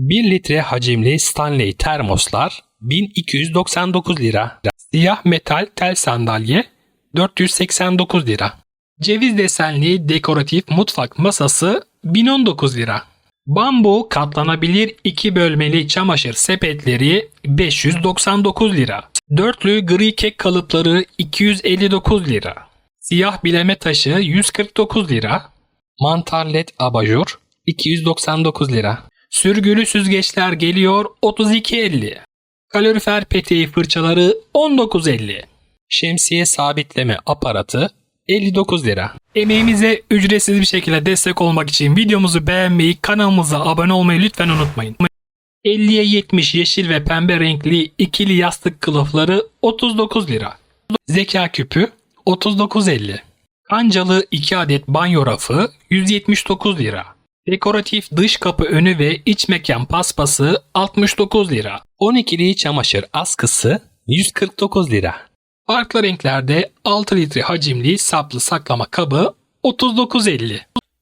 1 litre hacimli Stanley termoslar 1299 lira. Siyah metal tel sandalye 489 lira. Ceviz desenli dekoratif mutfak masası 1019 lira. Bambu katlanabilir iki bölmeli çamaşır sepetleri 599 lira. Dörtlü gri kek kalıpları 259 lira. Siyah bileme taşı 149 lira. Mantar led abajur 299 lira. Sürgülü süzgeçler geliyor 32.50. Kalorifer peteği fırçaları 19.50. Şemsiye sabitleme aparatı 59 lira. Emeğimize ücretsiz bir şekilde destek olmak için videomuzu beğenmeyi, kanalımıza abone olmayı lütfen unutmayın. 50'ye 70 yeşil ve pembe renkli ikili yastık kılıfları 39 lira. Zeka küpü 39.50. Kancalı 2 adet banyo rafı 179 lira. Dekoratif dış kapı önü ve iç mekan paspası 69 lira. 12'li çamaşır askısı 149 lira. Farklı renklerde 6 litre hacimli saplı saklama kabı 39.50.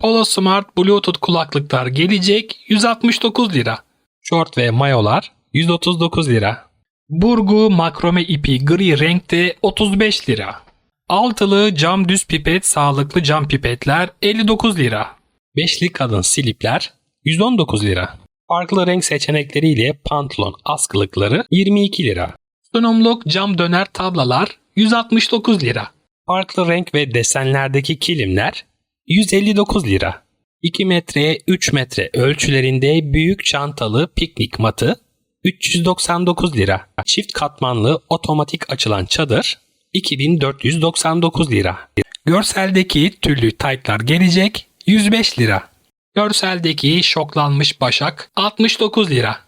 Polo Smart Bluetooth kulaklıklar gelecek 169 lira. Şort ve mayolar 139 lira. Burgu makrome ipi gri renkte 35 lira. Altılı cam düz pipet sağlıklı cam pipetler 59 lira. Beşli kadın silipler 119 lira. Farklı renk seçenekleriyle pantolon askılıkları 22 lira. Sunumluk cam döner tablalar 169 lira. Farklı renk ve desenlerdeki kilimler 159 lira. 2 metreye 3 metre ölçülerinde büyük çantalı piknik matı 399 lira. Çift katmanlı otomatik açılan çadır 2499 lira. Görseldeki tüllü taytlar gelecek 105 lira. Görseldeki şoklanmış başak 69 lira.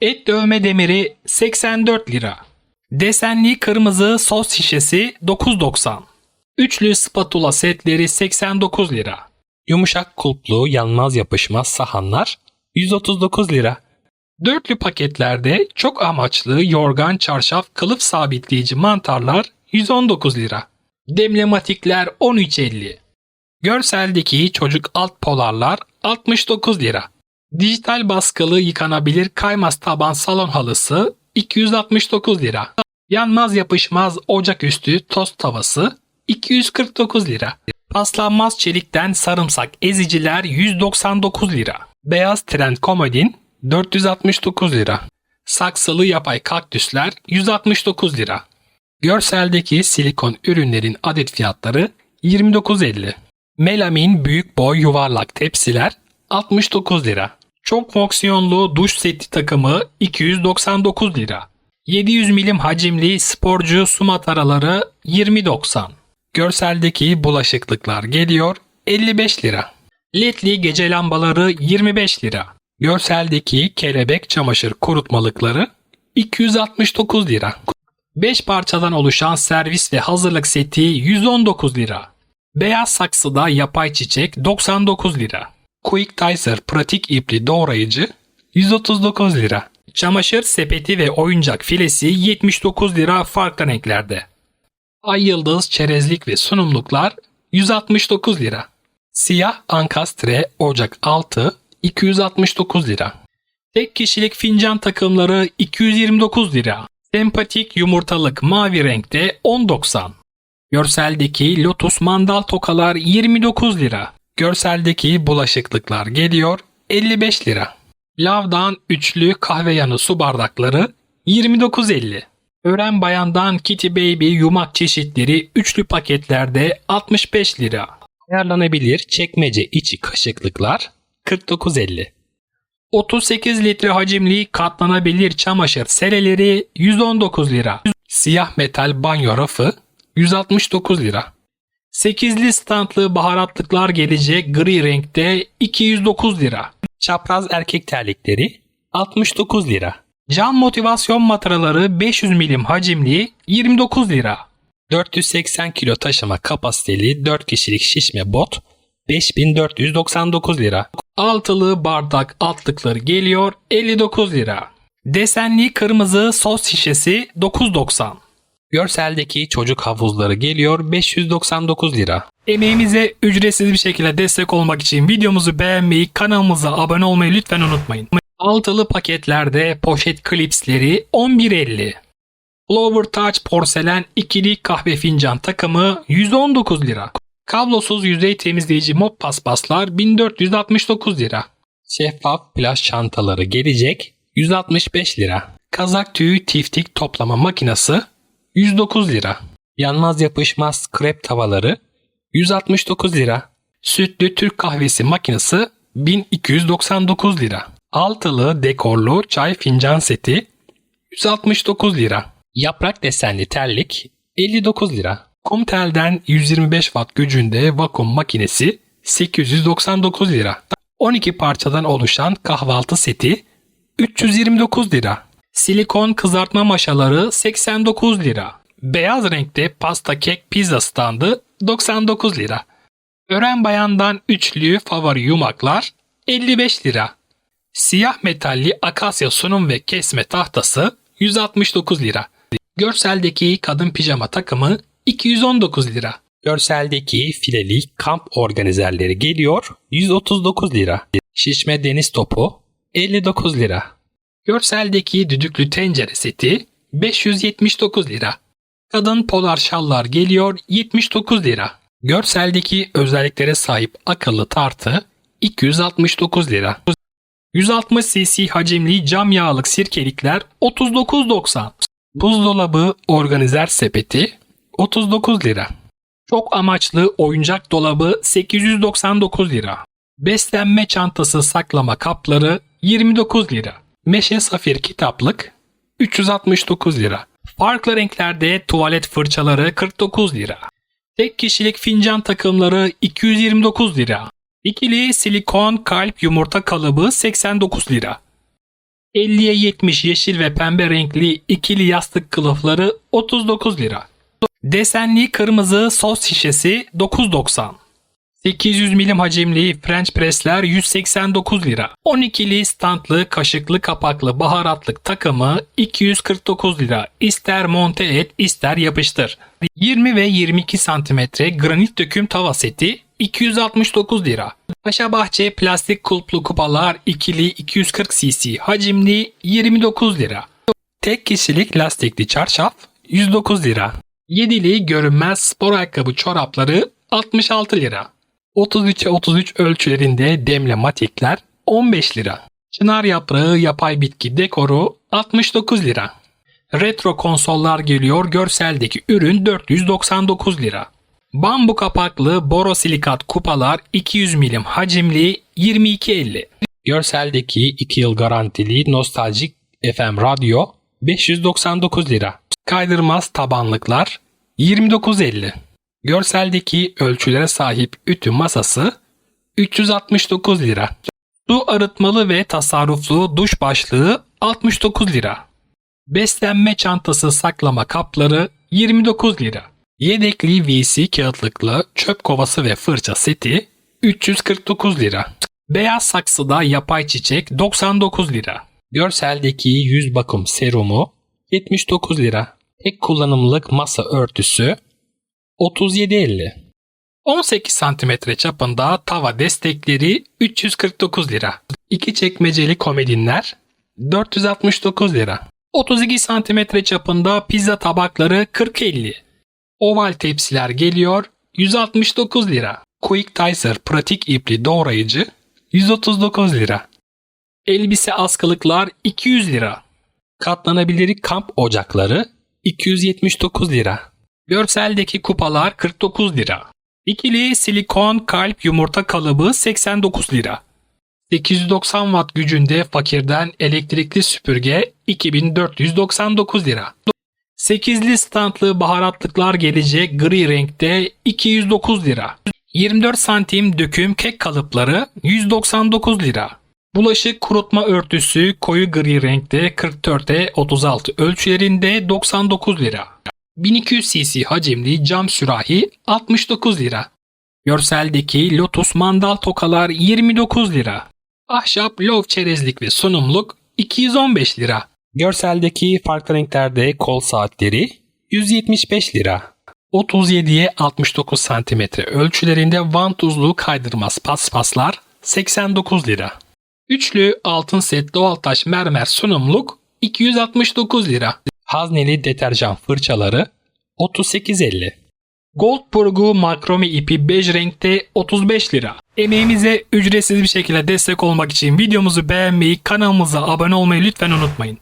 Et dövme demiri 84 lira. Desenli kırmızı sos şişesi 9.90. Üçlü spatula setleri 89 lira. Yumuşak kulplu yanmaz yapışmaz sahanlar 139 lira. Dörtlü paketlerde çok amaçlı yorgan çarşaf kılıf sabitleyici mantarlar 119 lira. Demlematikler 13.50. Görseldeki çocuk alt polarlar 69 lira. Dijital baskılı yıkanabilir kaymaz taban salon halısı 269 lira. Yanmaz yapışmaz ocaküstü tost tavası 249 lira. Paslanmaz çelikten sarımsak eziciler 199 lira. Beyaz trend komodin 469 lira. Saksılı yapay kaktüsler 169 lira. Görseldeki silikon ürünlerin adet fiyatları 29.50. Melamin büyük boy yuvarlak tepsiler 69 lira. Çok fonksiyonlu duş seti takımı 299 lira. 700 milim hacimli sporcu su mataraları 20.90. Görseldeki bulaşıklıklar geliyor 55 lira. Ledli gece lambaları 25 lira. Görseldeki kelebek çamaşır kurutmalıkları 269 lira. 5 parçadan oluşan servis ve hazırlık seti 119 lira. Beyaz saksıda yapay çiçek 99 lira. Quick Dicer pratik ipli doğrayıcı 139 lira. Çamaşır sepeti ve oyuncak filesi 79 lira farklı renklerde. Ay yıldız çerezlik ve sunumluklar 169 lira. Siyah ankastre ocak altı 269 lira. Tek kişilik fincan takımları 229 lira. Sempatik yumurtalık mavi renkte 10.90. Görseldeki Lotus mandal tokalar 29 lira. Görseldeki bulaşıklıklar geliyor 55 lira. Lavdan üçlü kahve yanı su bardakları 29.50. Ören bayandan Kitty Baby yumak çeşitleri üçlü paketlerde 65 lira. Ayarlanabilir çekmece içi kaşıklıklar 49.50. 38 litre hacimli katlanabilir çamaşır sereleri 119 lira. Siyah metal banyo rafı 169 lira. 8'li standlı baharatlıklar gelecek gri renkte 209 lira. Çapraz erkek terlikleri 69 lira. Cam motivasyon mataraları 500 milim hacimli 29 lira. 480 kilo taşıma kapasiteli 4 kişilik şişme bot 5499 lira. Altılı bardak altlıkları geliyor 59 lira. Desenli kırmızı sos şişesi 9.90. Görseldeki çocuk havuzları geliyor 599 lira. Emeğimize ücretsiz bir şekilde destek olmak için videomuzu beğenmeyi, kanalımıza abone olmayı lütfen unutmayın. Altılı paketlerde poşet klipsleri 11.50. Flower Touch porselen ikili kahve fincan takımı 119 lira. Kablosuz yüzey temizleyici mop paspaslar 1469 lira. Şeffaf plaj çantaları gelecek 165 lira. Kazak tüyü tiftik toplama makinesi 109 lira. Yanmaz yapışmaz krep tavaları 169 lira. Sütlü Türk kahvesi makinesi 1299 lira. Altılı dekorlu çay fincan seti 169 lira. Yaprak desenli terlik 59 lira. Kumtel'den 125 watt gücünde vakum makinesi 899 lira. 12 parçadan oluşan kahvaltı seti 329 lira. Silikon kızartma maşaları 89 lira. Beyaz renkte pasta kek pizza standı 99 lira. Ören bayandan üçlü favori yumaklar 55 lira. Siyah metalli akasya sunum ve kesme tahtası 169 lira. Görseldeki kadın pijama takımı 219 lira. Görseldeki fileli kamp organizerleri geliyor 139 lira. Şişme deniz topu 59 lira. Görseldeki düdüklü tencere seti 579 lira. Kadın polar şallar geliyor 79 lira. Görseldeki özelliklere sahip akıllı tartı 269 lira. 160 cc hacimli cam yağlık sirkelikler 39.90. Buzdolabı organizer sepeti 39 lira. Çok amaçlı oyuncak dolabı 899 lira. Beslenme çantası saklama kapları 29 lira. Meşe safir kitaplık 369 lira. Farklı renklerde tuvalet fırçaları 49 lira. Tek kişilik fincan takımları 229 lira. İkili silikon kalp yumurta kalıbı 89 lira. 50'ye 70 yeşil ve pembe renkli ikili yastık kılıfları 39 lira. Desenli kırmızı sos şişesi 9.90. 800 milim hacimli French pressler 189 lira. 12'li standlı kaşıklı kapaklı baharatlık takımı 249 lira. İster monte et ister yapıştır. 20 ve 22 santimetre granit döküm tava seti 269 lira. Paşa Bahçe plastik kulplu kupalar ikili 240 cc hacimli 29 lira. Tek kişilik lastikli çarşaf 109 lira. Yedili görünmez spor ayakkabı çorapları 66 lira. 33'e 33 ölçülerinde demle matikler 15 lira. Çınar yaprağı yapay bitki dekoru 69 lira. Retro konsollar geliyor görseldeki ürün 499 lira. Bambu kapaklı borosilikat kupalar 200 milim hacimli 22.50. Görseldeki 2 yıl garantili nostaljik FM radyo 599 lira. Kaydırmaz tabanlıklar 29.50. Görseldeki ölçülere sahip ütü masası 369 lira. Su arıtmalı ve tasarruflu duş başlığı 69 lira. Beslenme çantası saklama kapları 29 lira. Yedekli VC kağıtlıklı çöp kovası ve fırça seti 349 lira. Beyaz saksıda yapay çiçek 99 lira. Görseldeki yüz bakım serumu 79 lira. Tek kullanımlık masa örtüsü 37.50. 18 cm çapında tava destekleri 349 lira. İki çekmeceli komedinler 469 lira. 32 cm çapında pizza tabakları 40.50. Oval tepsiler geliyor 169 lira. Quick Dicer pratik ipli doğrayıcı 139 lira. Elbise askılıklar 200 lira. Katlanabilir kamp ocakları 279 lira. Görseldeki kupalar 49 lira. İkili silikon kalp yumurta kalıbı 89 lira. 890 watt gücünde fakirden elektrikli süpürge 2499 lira. 8'li standlı baharatlıklar gelecek gri renkte 209 lira. 24 santim döküm kek kalıpları 199 lira. Bulaşık kurutma örtüsü koyu gri renkte 44'e 36 ölçülerinde 99 lira. 1200 cc hacimli cam sürahi 69 lira. Görseldeki Lotus mandal tokalar 29 lira. Ahşap lov çerezlik ve sunumluk 215 lira. Görseldeki farklı renklerde kol saatleri 175 lira. 37'ye 69 cm ölçülerinde vantuzlu kaydırmaz paspaslar 89 lira. Üçlü altın set doğal taş mermer sunumluk 269 lira. Hazneli deterjan fırçaları 38.50. Gold burgu makrome ipi bej renkte 35 lira. Emeğimize ücretsiz bir şekilde destek olmak için videomuzu beğenmeyi, kanalımıza abone olmayı lütfen unutmayın.